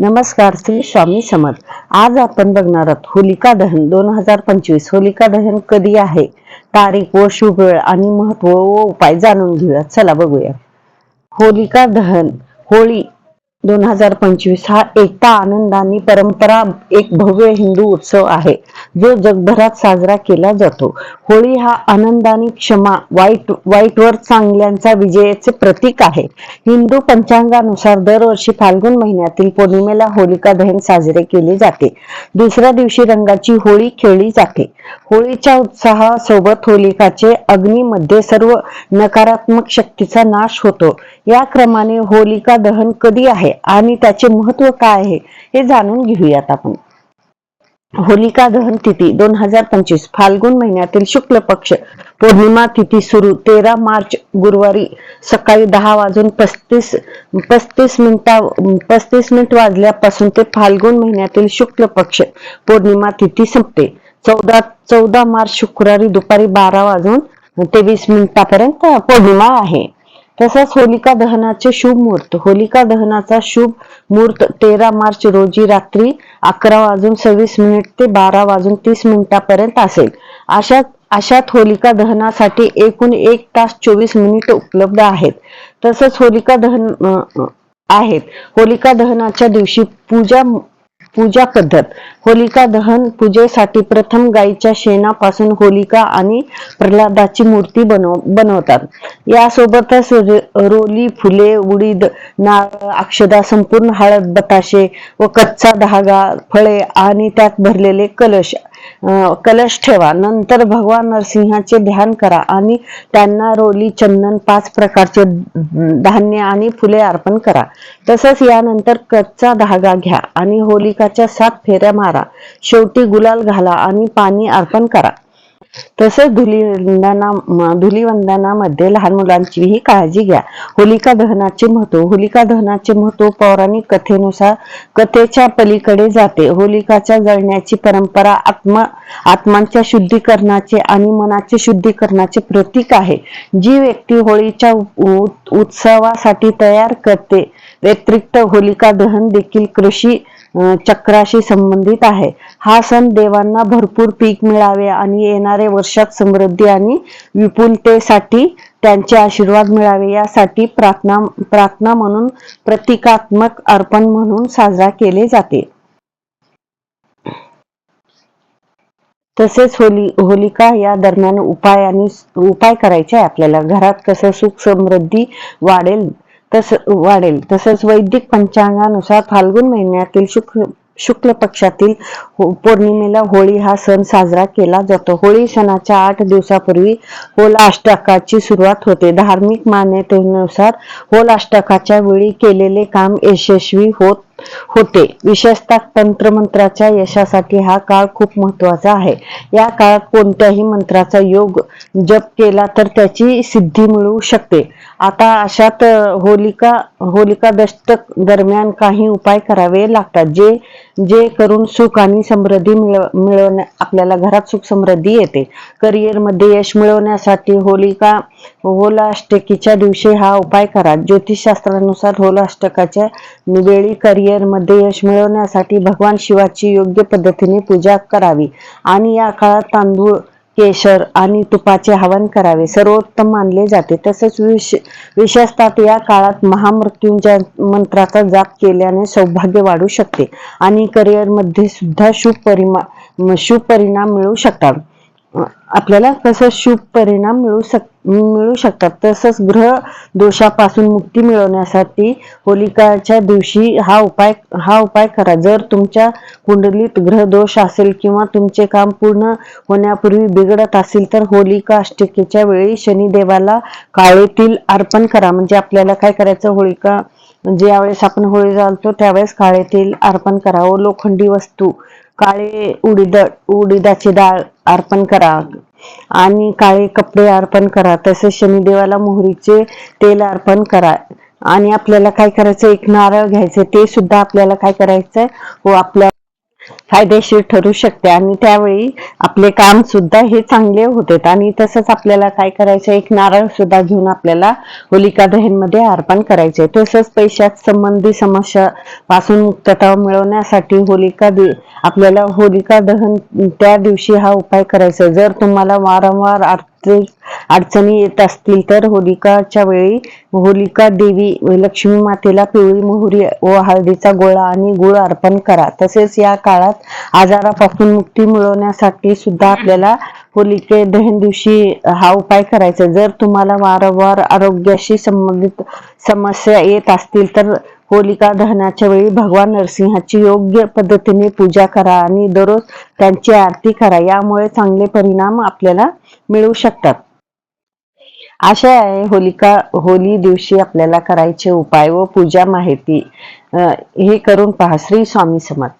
नमस्कार श्री स्वामी समर्थ. आज आपण बघणार आहोत होलिका दहन दोन हजार पंचवीस. होलिका दहन कधी आहे? तारीख व शुभ वेळ आणि महत्त्व व उपाय जाणून घेऊया चला बघूया. होलिका दहन होळी दोन हजार पंचवीस हा एकता आनंदानी परंपरा एक भव्य हिंदू उत्सव आहे जो जगभरात साजरा केला जातो. होळी हा आनंदानी क्षमा वाईट वाईटवर चांगल्यांचा विजयाचे प्रतीक आहे. हिंदू पंचांगानुसार दरवर्षी फाल्गुन महिन्यातील पौर्णिमेला होलिका दहन साजरे केले जाते. दुसऱ्या दिवशी रंगाची होळी खेळली जाते. होळीच्या उत्साहासोबत होलिकाचे अग्नीमध्ये सर्व नकारात्मक शक्तीचा नाश होतो. या क्रमाने होलिका दहन कधी आहे? आणि त्याचे महत्त्व काय आहे हे जाणून घेऊयात आपण. होलिका दहन तिथी दोन हजार पंचवीस फाल्गुन महिन्यातील शुक्ल पक्ष पौर्णिमा तिथी सुरू तेरा मार्च गुरुवारी सकाळी दहा वाजून पस्तीस पस्तीस मिनिटा पस्तीस मिनिट वाजल्यापासून ते फाल्गुन महिन्यातील शुक्ल पक्ष पौर्णिमा तिथी संपते. चौदा चौदा मार्च शुक्रवारी दुपारी बारा वाजून तेवीस मिनिटापर्यंत पौर्णिमा आहे. तसंच होलिका दहनाचे शुभ मुहूर्त. होलिका दहनाचा शुभ मुहूर्त तेरा मार्च रोजी रात्री अकरा वाजून सव्वीस मिनिट ते बारा वाजून तीस मिनिटापर्यंत असेल. अशा अशात होलिका दहनासाठी एकूण एक तास चोवीस मिनिट उपलब्ध आहेत. तसंच होलिका दहन आहेत. होलिका दहनाच्या दिवशी पूजा पूजा पद्धत. होलिका दहन पूजेसाठी प्रथम गायीच्या शेणापासून होलिका आणि प्रल्हादाची मूर्ती बनव बनवतात. यासोबतच रोली फुले उडीद नारळ अक्षदा संपूर्ण हळद बताशे व कच्चा धागा फळे आणि त्यात भरलेले कलश कलश ठेवा. नंतर भगवान नरसिंहाचे ध्यान करा आणि त्यांना रोली चंदन पाच प्रकारचे धान्य आणि फुले अर्पण करा. तसंच यानंतर कच्चा धागा घ्या आणि होलिकाच्या सात फेऱ्या मारा. शेवटी गुलाल घाला आणि पाणी अर्पण करा. तसेच धुलीवंदना धुलीवंदनामध्ये लहान मुलांचीही काळजी घ्या. होलिका दहनाचे महत्त्व होलिका दहनाचे महत्त्व पौराणिक कथेनुसार कथेच्या पलीकडे जाते. होलिकाच्या जळण्याची परंपरा आत्मा आत्मांच्या शुद्धीकरणाचे आणि मनाचे शुद्धीकरणाचे प्रतीक आहे. जी व्यक्ती होळीच्या उत्सवासाठी तयार करते व्यतिरिक्त होलिका दहन देखील कृषी चक्राशी संबंधित आहे. हा सण देवांना भरपूर पीक मिळावे आणि येणारे वर्षात समृद्धी आणि विपुलतेसाठी त्यांचे आशीर्वाद मिळावे यासाठी प्रार्थना प्रार्थना म्हणून प्रतिकात्मक अर्पण म्हणून साजरा केले जाते. तसेच होली होलिका या दरम्यान उपाय आणि उपाय करायचे आपल्याला. घरात कसं सुख समृद्धी वाढेल तस वाढेल. तसंच वैदिक पंचांगानुसार फाल्गुन महिन्यातील शुक्ल शुक्ल पक्षातील हो- पौर्णिमेला होळी हा सण साजरा केला जातो. होळी सणाच्या आठ दिवसापूर्वी होलाष्टकाची सुरुवात होते. धार्मिक मान्यतेनुसार होलाष्टकाच्या वेळी केलेले काम यशस्वी होत होते. विशेषतः तंत्रमंत्राच्या यशासाठी हा काळ खूप महत्त्वाचा आहे. या काळात कोणत्याही मंत्राचा योग जप केला तर त्याची सिद्धी मिळू शकते. आता अशात होलिका होलिका दष्टक दरम्यान काही उपाय करावे लागतात. जे जे करून सुख आणि समृद्धी मिळव मिळवण्या आपल्याला घरात सुख समृद्धी येते. करिअरमध्ये यश मिळवण्यासाठी होलिका होलाष्टकीच्या दिवशी हा उपाय करा. ज्योतिषशास्त्रानुसार होलाष्टकाच्या वेळी करिअरमध्ये यश मिळवण्यासाठी भगवान शिवाची योग्य पद्धतीने पूजा करावी आणि या काळात तांदूळ केशर आणि तुपाचे हवन करावे. सर्वोत्तम मानले जाते. तसेच विश विशेषतः या काळात महामृत्यूंच्या मंत्राचा जाप केल्याने सौभाग्य वाढू शकते आणि करिअरमध्ये सुद्धा शुभ परिमा शुभ परिणाम मिळू शकतात. आपल्याला कसं शुभ परिणाम मिळू शक मिळू शकतात. तसंच ग्रह दोषापासून मुक्ती मिळवण्यासाठी होलिकाच्या दिवशी हा उपाय हा उपाय करा. जर तुमच्या कुंडलीत ग्रह दोष असेल किंवा तुमचे काम पूर्ण होण्यापूर्वी बिघडत असेल तर होलिका अष्टकीच्या वेळी शनिदेवाला काळेतील अर्पण करा. म्हणजे आपल्याला काय करायचं? होलिका ज्यावेळेस आपण होळी जाळतो त्यावेळेस काळेतील अर्पण करा. व लोखंडी वस्तू काळे उडीद उडीदाची डाळ अर्पण करा आणि काळे कपडे अर्पण करा. तसेच शनिदेवाला मोहरीचे तेल अर्पण करा. आणि आपल्याला काय करायचं? एक नारळ घ्यायचं ते सुद्धा आपल्याला काय करायचंय? व आपल्या फायदेशीर ठरू शकते. आणि त्यावेळी आपले काम सुद्धा हे चांगले होते. आणि तसंच आपल्याला काय करायचं? एक नारळ सुद्धा घेऊन आपल्याला होलिका दहनमध्ये अर्पण करायचे. तसंच पैशात संबंधी समस्या पासून मुक्तता मिळवण्यासाठी होलिका दि- आपल्याला होलिका दहन त्या दिवशी हा उपाय करायचा जर तुम्हाला वारंवार आर्थिक अडचणी येत असतील तर होलिकाच्या वेळी होलिका देवी लक्ष्मी मातेला पिवळी मोहरी व हळदीचा गोळा आणि गुळ अर्पण करा. तसेच या काळात आजारापासून मुक्ती मिळवण्यासाठी सुद्धा आपल्याला होलिके दहन दिवशी हा उपाय करायचा जर तुम्हाला वारंवार आरोग्याशी संबंधित समस्या येत असतील तर होलिका दहनाच्या वेळी भगवान नरसिंहाची योग्य पद्धतीने पूजा करा आणि दररोज त्यांची आरती करा. यामुळे चांगले परिणाम आपल्याला मिळू शकतात. आशा आहे होलिका होली दिवशी आपल्याला करायचे उपाय व पूजा माहिती हे करून पहा. श्री स्वामी समर्थ.